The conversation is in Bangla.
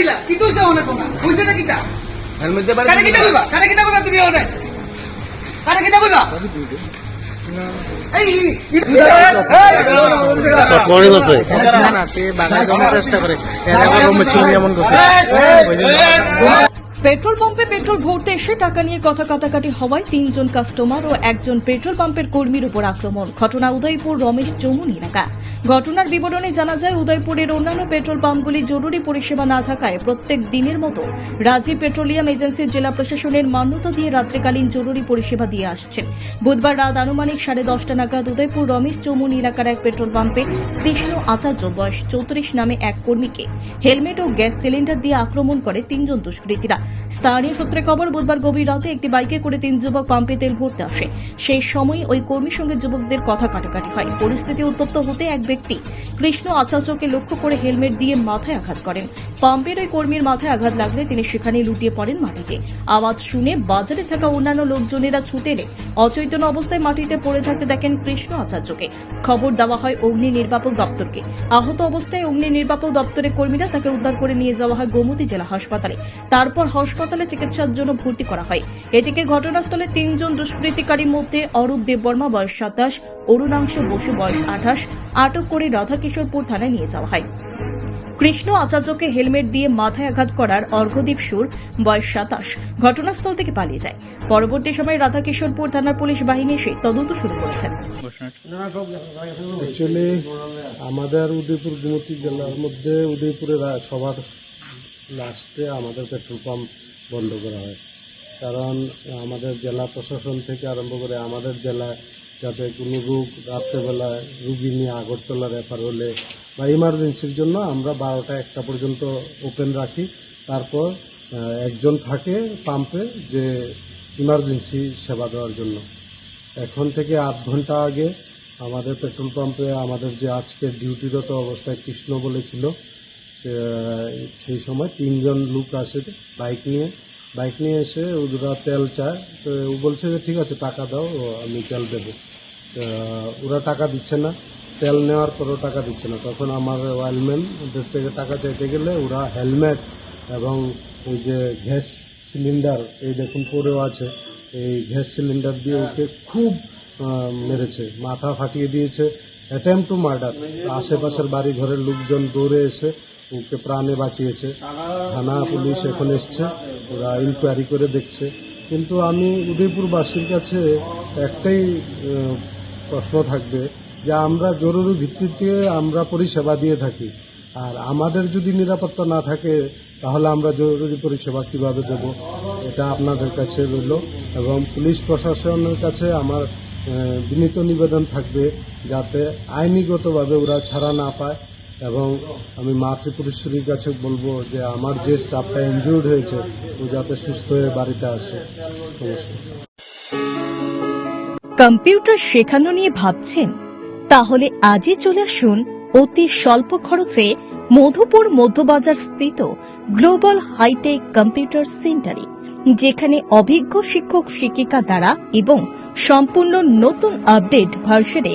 ছিলা কি তো হইছে অনেক না হইছে না কিটা হেলমেট দিয়ে কারে কিটা কইবা কারে কিটা কইবা তুমি ওনে কারে কিটা কইবা এই চেষ্টা করে এরা এমন করছে পেট্রোল পাম্পে পেট্রোল ভরতে এসে টাকা নিয়ে কথা কাটাকাটি হওয়ায় তিনজন কাস্টমার ও একজন পেট্রোল পাম্পের কর্মীর উপর আক্রমণ। ঘটনা উদয়পুর রমেশ চৌমুনি এলাকা। ঘটনার বিবরণে জানা যায়, উদয়পুরের অন্যান্য পেট্রোল পাম্পগুলি জরুরি পরিষেবা না থাকায় প্রত্যেক দিনের মতো রাজীব পেট্রোলিয়াম এজেন্সির জেলা প্রশাসনের মান্যতা দিয়ে রাত্রিকালীন জরুরি পরিষেবা দিয়ে আসছেন। বুধবার রাত আনুমানিক সাড়ে দশটা নাগাদ উদয়পুর রমেশ চৌমুনি এলাকার এক পেট্রোল পাম্পে কৃষ্ণ আচার্য বয়স চৌত্রিশ নামে এক কর্মীকে হেলমেট ও গ্যাস সিলিন্ডার দিয়ে আক্রমণ করে তিনজন দুষ্কৃতীরা। স্থানীয় সূত্রে খবর, বুধবার গভীর রাতে একটি বাইকে করে তিন যুবক পাম্পে তেল ভরতে আসে। সেই সময় ওই কর্মীর সঙ্গে যুবকদের কথা কাটাকাটি হয়। পরিস্থিতি উত্তপ্ত হতে এক ব্যক্তি কৃষ্ণ আচার্যকে লক্ষ্য করে হেলমেট দিয়ে মাথায় আঘাত করেন। পাম্পের ওই কর্মীর মাথায় আঘাত লাগলে তিনি সেখানে লুটিয়ে পড়েন মাটিতে। আওয়াজ শুনে বাজারে থাকা অন্যান্য লোকজনেরা ছুটে এলে অচৈতন্য অবস্থায় মাটিতে পড়ে থাকতে দেখেন কৃষ্ণ আচার্যকে। খবর দেওয়া হয় অগ্নি নির্বাপক দপ্তরকে। আহত অবস্থায় অগ্নি নির্বাপক দপ্তরের কর্মীরা তাকে উদ্ধার করে নিয়ে যাওয়া হয় গোমতী জেলা হাসপাতালে। তারপর হাসপাতালে চিকিৎসার জন্য ভর্তি করা হয়। এদিকে ঘটনাস্থলে তিনজন দুষ্কৃতিকারীর মধ্যে অরূপ দেববর্মা, বয়স সাতাশ, অরুণাংশ বসু, বয়স আঠাশ, আটক করে রাধাকিশোরপুর থানায় নিয়ে যাওয়া হয়। কৃষ্ণ আচার্যকে হেলমেট দিয়ে মাথায় আঘাত করার অর্ঘদীপ সুর, বয়স সাতাশ, ঘটনাস্থল থেকে পালিয়ে যায়। পরবর্তী সময় রাধাকিশোরপুর থানার পুলিশ বাহিনী এসে তদন্ত শুরু করেছেন আমাদের উদয়পুর গোমতী জেলার মধ্যে উদয়পুরে রা- সবার লাস্টে আমাদের পেট্রোল পাম্প বন্ধ করা হয়। কারণ আমাদের জেলা প্রশাসন থেকে আরম্ভ করে আমাদের জেলায় যাতে কোনো রোগ রাত্রেবেলায় রুগী নিয়ে আগরতলা রেফার হলে বা ইমার্জেন্সির জন্য আমরা বারোটা একটা পর্যন্ত ওপেন রাখি। তারপর একজন থাকে পাম্পে যে ইমার্জেন্সি সেবা দেওয়ার জন্য। এখন থেকে আধ ঘণ্টা আগে আমাদের পেট্রোল পাম্পে আমাদের যে আজকে ডিউটিরত অবস্থায় কৃষ্ণ বলেছিল সেই সময় তিনজন লোক আসে বাইক নিয়ে। বাইক নিয়ে এসে ওরা তেল চায়। তো ও বলছে যে ঠিক আছে টাকা দাও আমি তেল দেবো। ওরা টাকা দিচ্ছে না। তেল নেওয়ার পরও টাকা দিচ্ছে না। তখন আমার ওয়াইলম্যান ওদের থেকে টাকা চাইতে গেলে ওরা হেলমেট এবং ওই যে গ্যাস সিলিন্ডার এই দেখুন পড়েও আছে এই গ্যাস সিলিন্ডার দিয়ে ওকে খুব মেরেছে মাথা ফাটিয়ে দিয়েছে। Attempt to murder. আশেপাশের বাড়ি ঘরের লোকজন দৌড়ে এসে ওকে প্রাণে বাঁচিয়েছে। থানা পুলিশ এখন এসছে। ওরা ইনকোয়ারি করে দেখছে। কিন্তু আমি উদয়পুরবাসীর কাছে একটাই প্রশ্ন থাকবে যে আমরা জরুরি ভিত্তিতে আমরা পরিষেবা দিয়ে থাকি। আর আমাদের যদি নিরাপত্তা না থাকে তাহলে আমরা জরুরি পরিষেবা কীভাবে দেব? এটা আপনাদের কাছে রইল। এবং পুলিশ প্রশাসনের কাছে আমার বিনীত নিবেদন থাকবে যাতে আইনিগতভাবে ওরা ছাড়া না পায়। এবং আমি মা কাছে বলব যে আমার যে স্টাফটা ইনজুর্ড হয়েছে, ও যাতে সুস্থ হয়ে বাড়িতে আসে। কম্পিউটার শেখানো নিয়ে ভাবছেন? তাহলে আজই চলে আসুন অতি স্বল্প খরচে মধুপুর মধ্যবাজার স্থিত গ্লোবাল হাইটেক কম্পিউটার সেন্টারে, যেখানে অভিজ্ঞ শিক্ষক শিক্ষিকা দ্বারা এবং সম্পূর্ণ নতুন আপডেট ভার্সনে